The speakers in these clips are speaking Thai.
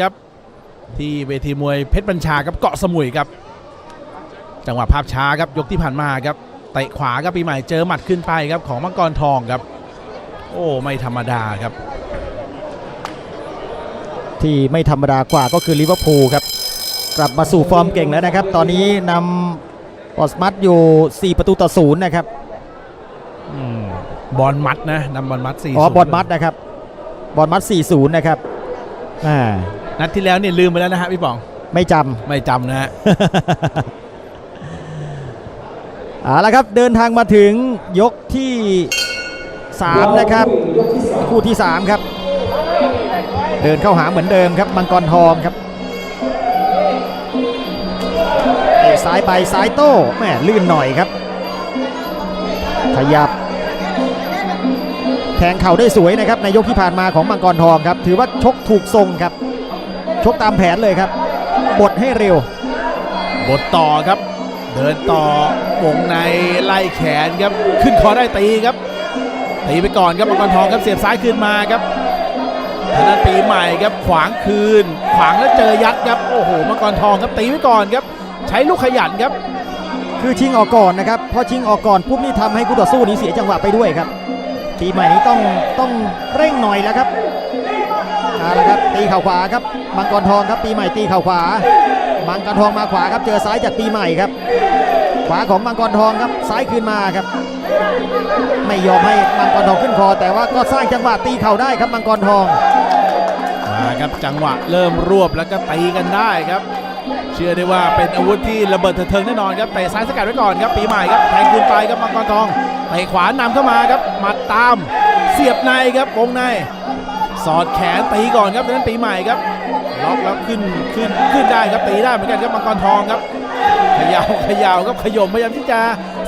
ครับ ที่เวทีมวยเพชรบัญชาครับเกาะสมุยครับ จังหวะภาพช้าครับยกที่ผ่านมาครับเตะขวาครับปีใหม่เจอหมัดขึ้นไปครับของมังกรทองครับ โอ้ไม่ธรรมดาครับ ที่ไม่ธรรมดากว่าก็คือลิเวอร์พูลครับ กลับมาสู่ฟอร์มเก่งแล้วนะครับ ตอนนี้นำปอสมัตอยู่ 4 ประตูต่อศูนย์นะครับอืมบอลมัดนะนำบอลมัดสี่อ๋อบอลมัดนะครับบอลมัด 4-0 นะครับอ่า นัดที่แล้วเนี่ยลืมไปแล้วนะฮะพี่ป๋อง ไม่จไม่จำนะฮะำเอาละครับเดินทางมาถึงยกที่ 3 นะครับ คู่ที่ 3 ครับ เดินเข้าหาเหมือนเดิมครับมังกรทองครับเตะซ้ายไปซ้ายโต้แม่ลื่นหน่อยครับ ขยับ แทงเข่าได้สวยนะครับในยกที่ผ่านมาของมังกรทองครับ ถือว่าชกถูกทรงครับ ชกตามแผนเลยครับ บดให้เร็วบทต่อครับ เดินต่อวงในไล่แขนครับ ขึ้นคอได้ตีครับ ตีไปก่อนครับมังกรทองครับเสียบซ้ายคืนมาครับทางนั้นปีใหม่ครับขวางคืน ขวางแล้วเจอยัดครับโอ้โหมังกรทองครับตีไว้ก่อนครับ ใช้ลูกขยันครับ คือชิงออกก่อนนะครับพอชิงออกก่อนปุ๊บนี่ทำให้คู่ต่อสู้นี้เสียจังหวะไปด้วยครับ ปีใหม่นี้ต้องต้องเร่งหน่อยแล้วครับเอาละครับตีเข่าขวาครับมังกรทองครับปีใหม่ตีเข่าขวามังกรทองมาขวาครับเจอซ้ายจากปีใหม่ครับ ขวาของมังกรทองครับซ้ายคืนมาครับ ไม่ยอมให้มังกรทองขึ้นคอ แต่ว่าก็สร้างจังหวะตีเข่าได้ครับมังกรทองมาครับจังหวะเริ่มรวบแล้วก็ตีกันได้ครับ เชื่อได้ว่าเป็นอาวุธที่ระเบิดเถิดเทิงแน่นอนครับเตะซ้ายสกัดไว้ก่อนครับปีใหม่ครับแทงคืนไปครับมังกรทองเตะขวานำเข้ามาครับมัดตามเสียบในครับวงใน สอดแขนตีก่อนครับดังนั้นปีใหม่ครับล็อกแล้วขึ้นขึ้นขึ้นได้ครับตีได้เหมือนกันครับมังกรทองครับขยาวขยาวครับขยมพยายามที่จะ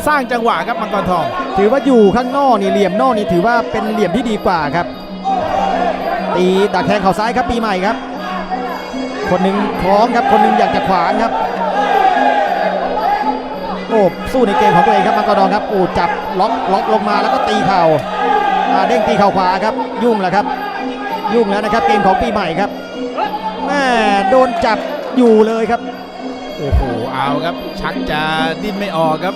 สร้างจังหวะครับมังกรทอง ถือว่าอยู่ข้างนอกนี่เหลี่ยมนอกนี่ถือว่าเป็นเหลี่ยมที่ดีกว่าครับ ตีดักแทงเข่าซ้ายครับปีใหม่ครับ คนหนึ่งคล้องครับ คนหนึ่งอยากจะขวางครับ โอ้สู้ในเกมของตัวเองครับมังกรทองครับโอ้จับล็อกล็อกลงมาแล้วก็ตีเข่าอ่าเด้งตีเข่าขวาครับ ยุ่งแล้วครับ ยุ่งแล้วนะครับ เกมของปีใหม่ครับแม่โดนจับอยู่เลยครับ โอ้โหเอาครับ ชักจะดิ้นไม่ออกครับ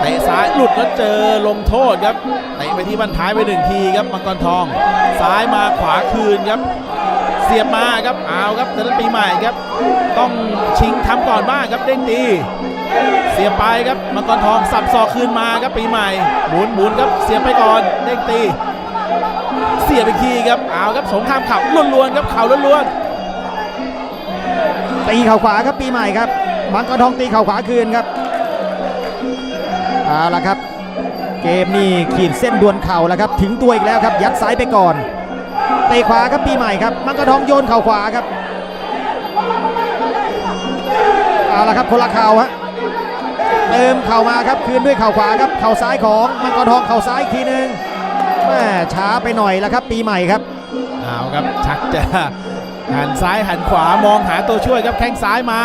เตะซ้ายหลุดแล้วเจอลงโทษครับเตะไปที่บันท้ายไปหนึ่งทีครับมังกรทอง ซ้ายมาขวาคืนครับ สียบมาครับเอาครับแต่ลปีใหม่ครับ ต้องชิงทำก่อนบ้างครับเด้งตีเสียบไปครับมังกรทองสับศอกคืนมาครับปีใหม่หมุนหมุนครับเสียบไปก่อนเด้งตี เสียบอีกทีครับเอาครับสงครามเข่าล้วนๆครับเข่าล้วนๆตีเข่าขวาครับปีใหม่ครับมังกรทองตีเข่าขวาคืนครับเอาละครับ เกมนี่ขีดเส้นดวลเข่าแล้วครับ ถึงตัวอีกแล้วครับ ยัดซ้ายไปก่อน ตะขวาครับปีใหม่ครับ มังกรทองโยนเข่าขวาครับเอาละครับคนละเข่าฮะเติมเข่ามาครับคืนด้วยเข่าขวาครับเข่าซ้ายของมังกรทองเข่าซ้ายอีกทีหนึ่งแม่ช้าไปหน่อยแล้วครับ ปีใหม่ครับเอาครับชักจะหันซ้ายหันขวามองหาตัวช่วยครับแข้งซ้ายมา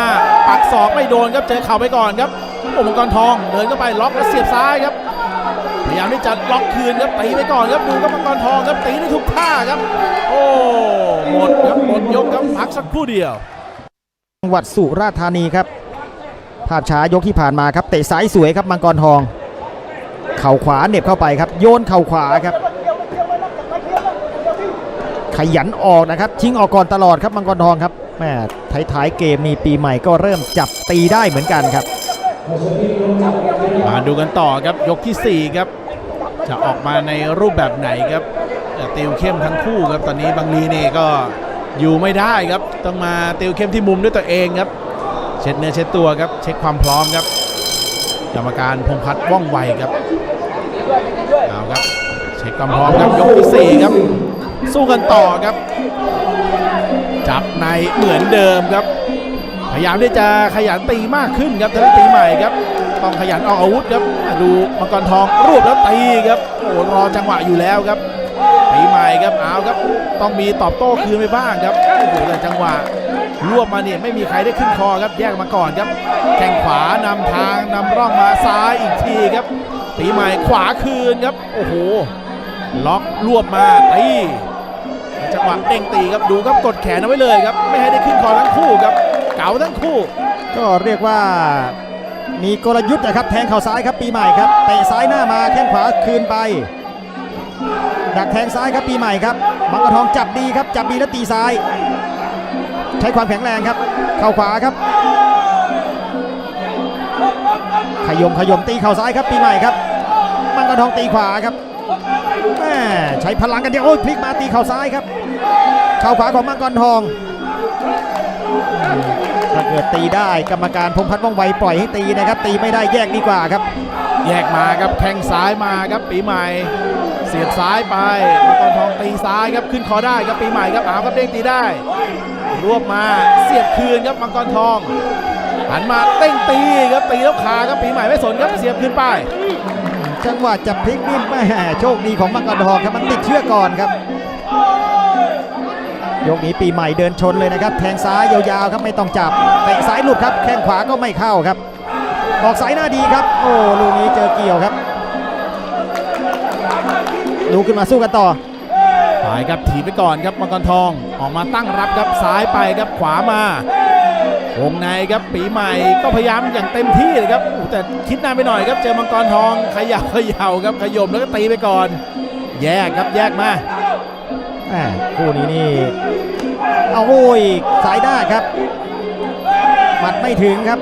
ปักศอกไม่โดนครับเจอเข่าไปก่อนครับโอ้มังกรทองเดินเข้าไปล็อกแล้วเสียบซ้ายครับายามที่จะล็อกคืนครับตีไปก่อนครับดูครับมังกรทองครับตีได้ทุกท่าครับ โอ้หมดครับหมดยกครับพักสักครู่เดียวจังหวัดสุราษฎร์ธานีครับ ภาพช้ายกที่ผ่านมาครับเตะซ้ายสวยครับมังกรทอง เข่าขวาเหน็บเข้าไปครับ โยนเข่าขวาครับ ขยันออกนะครับชิงออกก่อนตลอดครับมังกรทองครับแม่ท้ายๆเกมนี้ปีใหม่ก็เริ่มจับตีได้เหมือนกันครับมาดูกันต่อครับยกทีสี่4 ครับ จะออกมาในรูปแบบไหนครับจะติวเข้มทั้งคู่ครับตอนนี้บางลีนี่ก็อยู่ไม่ได้ครับ ต้องมาติวเข้มที่มุมด้วยตัวเองครับ เช็ดเนื้อเช็ดตัวครับ เช็คความพร้อมครับกรรมการพงพัฒน์ว่องไวครับเอาครับ เช็คความพร้อมครับยกที่สี่ครับ สู้กันต่อครับ จับในเหมือนเดิมครับ พยายามที่จะขยันตีมากขึ้นครับทางด้านปีใหม่ครับ ต้องขยันออกอาวุธครับดูมังกรทองรวบแล้วตีครับโอ้รอจังหวะอยู่แล้วครับปีใหม่ครับเอาครับ ต้องมีตอบโต้คืนไปบ้างครับโอ้โหแต่จังหวะรวบมาเนี่ยไม่มีใครได้ขึ้นคอครับแยกมาก่อนครับแข้งขวานำทางนำร่องมาซ้ายอีกทีครับปีใหม่ขวาคืนครับโอ้โหล็อกรวบมาตีจังหวะเด้งตีครับดูครับกดแขนเอาไว้เลยครับ ไม่ให้ได้ขึ้นคอทั้งคู่ครับ เก๋าทั้งคู่ ก็เรียกว่า มีกลยุทธ์นะครับแทงเข่าซ้ายครับปีใหม่ครับเตะซ้ายหน้ามาแข้งขวาคืนไปดักแทงซ้ายครับปีใหม่ครับมังกรทองจับดีครับจับดีแล้วตีซ้าย ใช้ความแข็งแรงครับ เข่าขวาครับ ขยมขยมตีเข่าซ้ายครับปีใหม่ครับมังกรทองตีขวาครับใช้พลังกันเดียวโอ้ยพลิกมาตีเข่าซ้ายครับ เข่าขวาของมังกรทอง ถ้าเกิดตีได้กรรมการพงษ์พัฒน์ว่องไวปล่อยให้ตีนะครับ ตีไม่ได้แยกดีกว่าครับ แยกมาครับแข้งซ้ายมาครับปีใหม่ เสียบซ้ายไปมังกรทองตีซ้ายครับขึ้นคอได้ครับปีใหม่ครับเอาครับเด้งตีได้ รวบมาเสียบคืนครับมังกรทองหันมาเต้งตีครับตีแล้วขาครับปีใหม่ไม่สนครับเสียบขึ้นไปจังหวะจะพลิกนี่แม่โชคดีของมังกรทองครับมันติดเชือกก่อนครับ ยกนี้ปีใหม่เดินชนเลยนะครับ แทงซ้ายยาวๆครับไม่ต้องจับเตะซ้ายหลุดครับ แข้งขวาก็ไม่เข้าครับ ออกสายหน้าดีครับ โอ้ลูกนี้เจอเกี่ยวครับลุกขึ้นมาสู้กันต่อไปครับถีบไปก่อนครับมังกรทองออกมาตั้งรับครับซ้ายไปครับขวามาวงในครับปีใหม่ก็พยายามอย่างเต็มที่เลยครับแต่คิดนานไปหน่อยครับเจอมังกรทองขย่าเขย่าครับขยมแล้วก็ตีไปก่อน แยกครับแยกมา คู่นี้นี่ เอาโอ้ยสายหน้าครับ หมัดไม่ถึงครับ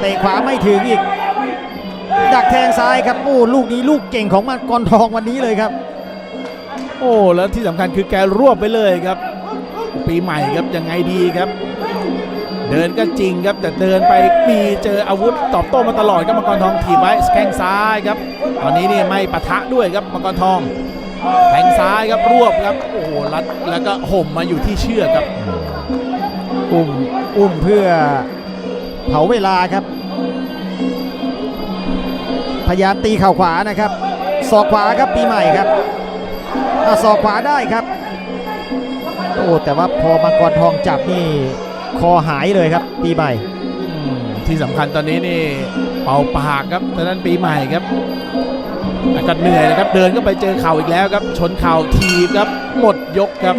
เตะขวาไม่ถึงอีก ดักแทงซ้ายครับ โอ้ลูกนี้ลูกเก่งของมังกรทองวันนี้เลยครับ โอ้แล้วที่สำคัญคือแกรวบไปเลยครับ ปีใหม่ครับยังไงดีครับ เดินก็จริงครับ แต่เดินไปมีเจออาวุธตอบโต้มาตลอดครับมังกรทองถีบไว้แข้งซ้ายครับ ตอนนี้นี่ไม่ปะทะด้วยครับมังกรทอง แทงซ้ายครับรวบครับโอ้โหรัดแล้วก็ห่มมาอยู่ที่เชือกครับ อุ้มอุ้มเพื่อเผาเวลาครับ พยายามตีเข่าขวานะครับศอกขวาครับปีใหม่ครับอะศอกขวาได้ครับโอ้แต่ว่าพอมังกรทองจับนี่คอหายเลยครับปีใหม่อืมที่สำคัญตอนนี้นี่เป่าปากครับตอนนั้นปีใหม่ครับแล้ว ก็เหนื่อยนะครับเดินก็ไปเจอเข่าอีกแล้วครับ ชนเข่าทีบครับหมดยกครับ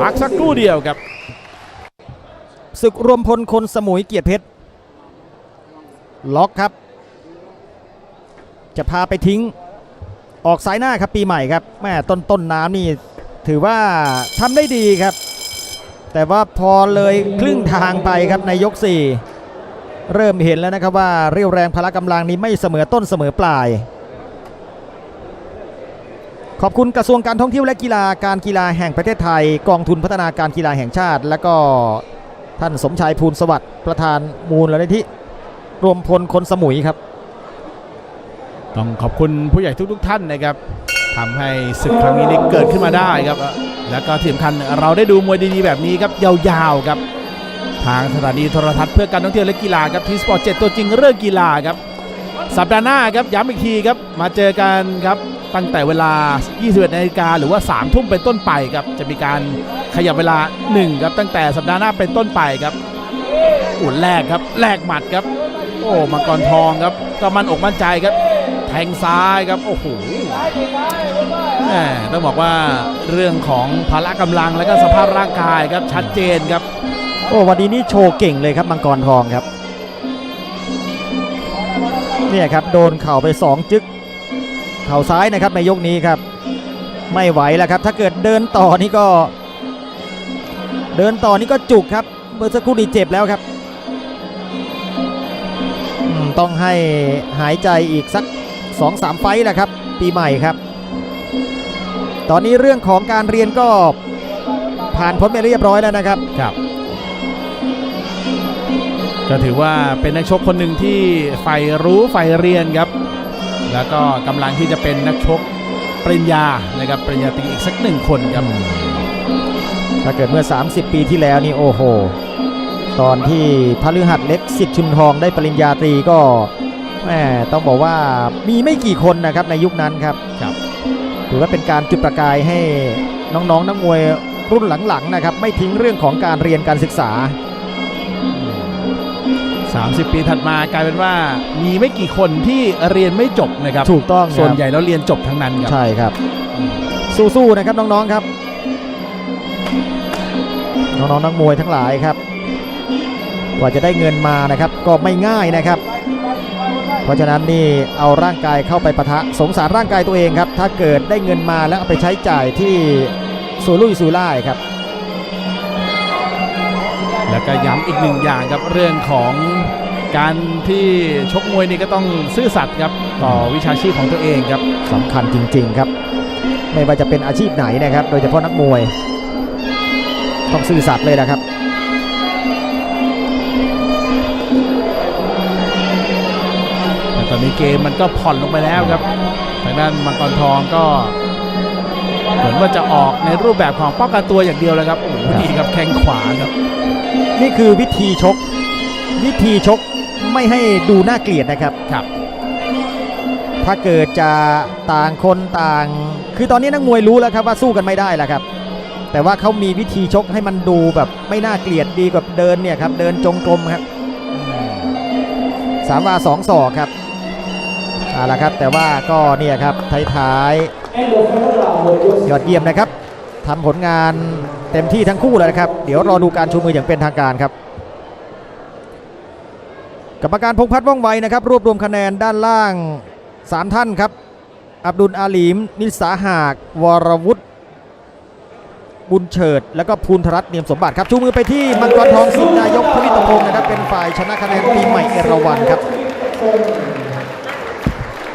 พักสักครู่เดียวครับศึกรวมพลคนสมุยเกียรติเพชรล็อกครับ จะพาไปทิ้งออกสายหน้าครับปีใหม่ครับแม่ต้นต้นน้ำนี่ถือว่าทำได้ดีครับ แต่ว่าพอเลยครึ่งทางไปครับในยก 4 เริ่มเห็นแล้วนะครับว่าเรี่ยวแรงพละกำลังนี้ไม่เสมอต้นเสมอปลาย ขอบคุณกระทรวงการท่องเที่ยวและกีฬาการกีฬาแห่งประเทศไทย กองทุนพัฒนาการกีฬาแห่งชาติ และก็ท่านสมชายภูลสวัสดิ์ประธานมูลนิธิรวมพลคนสมุยครับ ต้องขอบคุณผู้ใหญ่ทุก ๆ ท่านนะครับทำให้ศึกครั้งนี้ได้เกิดขึ้นมาได้ครับ แล้วก็ที่สำคัญเราได้ดูมวยดีๆแบบนี้ครับยาวๆครับทางสถานีโทรทัศน์เพื่อการท่องเที่ยวและกีฬาครับทีสปอร์ตเจ็ตัวจริงเรื่องกีฬาครับ สัปดาห์หน้าครับย้ำอีกทีครับมาเจอกันครับ ตั้งแต่เวลา 21นาฬิกาหรือว่า 3 ทุ่มเป็นต้นไปครับ จะมีการขยับเวลา 1 ครับ ตั้งแต่สัปดาห์หน้าเป็นต้นไปครับอุ่นแรกครับแลกหมัดครับ โอ้มังกรทองครับก็มันอกมั่นใจครับ แทงซ้ายครับ โอ้โหต้องบอกว่าเรื่องของพละกำลังและก็สภาพร่างกายครับชัดเจนครับ โอ้วันนี้นี่โชว์เก่งเลยครับมังกรทองครับเนี่ยครับโดนเข่าไป 2 จึก เข่าซ้ายนะครับในยกนี้ครับ ไม่ไหวแล้วครับ ถ้าเกิดเดินต่อนี่ก็ เดินต่อนี่ก็จุกครับเมื่อสักครู่นี้เจ็บแล้วครับ ต้องให้หายใจอีกสัก2-3ไฟแหละครับ ปีใหม่ครับ ตอนนี้เรื่องของการเรียนก็ผ่านพ้นไปเรียบร้อยแล้วนะครับครับ ก็ถือว่าเป็นนักชกคนหนึ่งที่ใฝ่รู้ใฝ่เรียนครับ แล้วก็กำลังที่จะเป็นนักชกปริญญานะครับปริญญาตรีอีกสักหนึ่งคนครับถ้าเกิดเมื่อ 30 ปีที่แล้วนี่โอ้โห ตอนที่พฤหัสเล็กสิทธิ์ชุนทองได้ปริญญาตรีก็แหมต้องบอกว่ามีไม่กี่คนนะครับในยุคนั้นครับครับถือว่าเป็นการจุดประกายให้น้องๆนักมวยรุ่นหลังๆนะครับไม่ทิ้งเรื่องของการเรียนการศึกษา 30 ปีถัดมากลายเป็นว่ามีไม่กี่คนที่เรียนไม่จบนะครับถูกต้องครับส่วนใหญ่แล้วเรียนจบทั้งนั้นครับใช่ครับ สู้ๆนะครับน้องๆครับ น้องๆนักมวยทั้งหลายครับ กว่าจะได้เงินมานะครับ ก็ไม่ง่ายนะครับ เพราะฉะนั้นนี่เอาร่างกายเข้าไปปะทะสงสารร่างกายตัวเองครับ ถ้าเกิดได้เงินมาแล้วเอาไปใช้จ่ายที่ซูลุยซูล่ายครับ แล้วก็ย้ำอีกหนึ่งอย่างครับเรื่องของการที่ชกมวยนี่ก็ต้องซื่อสัตย์ครับต่อวิชาชีพของตัวเองครับสำคัญจริง ๆครับ ไม่ว่าจะเป็นอาชีพไหนนะครับ โดยเฉพาะนักมวย ต้องซื่อสัตย์เลยนะครับแต่ตอนนี้เกมมันก็ผ่อนลงไปแล้วครับทางด้านมังกรทองก็เหมือนว่าจะออกในรูปแบบของป้องกันตัวอย่างเดียวเลยครับโอ้โหนี่ครับแข้งขวาครับ นี่คือวิธีชก วิธีชกไม่ให้ดูน่าเกลียดนะครับครับ ถ้าเกิดจะต่างคนต่าง คือตอนนี้นักมวยรู้แล้วครับว่าสู้กันไม่ได้แล้วครับ แต่ว่าเขามีวิธีชกให้มันดูแบบไม่น่าเกลียดดีกว่าเดินเนี่ยครับเดินจงกรมครับสามวาสองศอกครับเอาละครับแต่ว่าก็เนี่ยครับท้ายๆยอดเยี่ยมนะครับ ทำผลงานเต็มที่ทั้งคู่เลยนะครับ เดี๋ยวรอดูการชูมืออย่างเป็นทางการครับกรรมการพงพัฒน์ว่องไวนะครับ รวบรวมคะแนนด้านล่าง 3 ท่านครับ อับดุลอาลีม นิสาหาก วรวุฒิบุญเฉิด แล้วก็ภูนธรัตน์เนียมสมบัติครับ ชูมือไปที่มังกรทองสิงห์นายกพลิตพงศ์นะครับ เป็นฝ่ายชนะคะแนนปีใหม่เอราวันครับ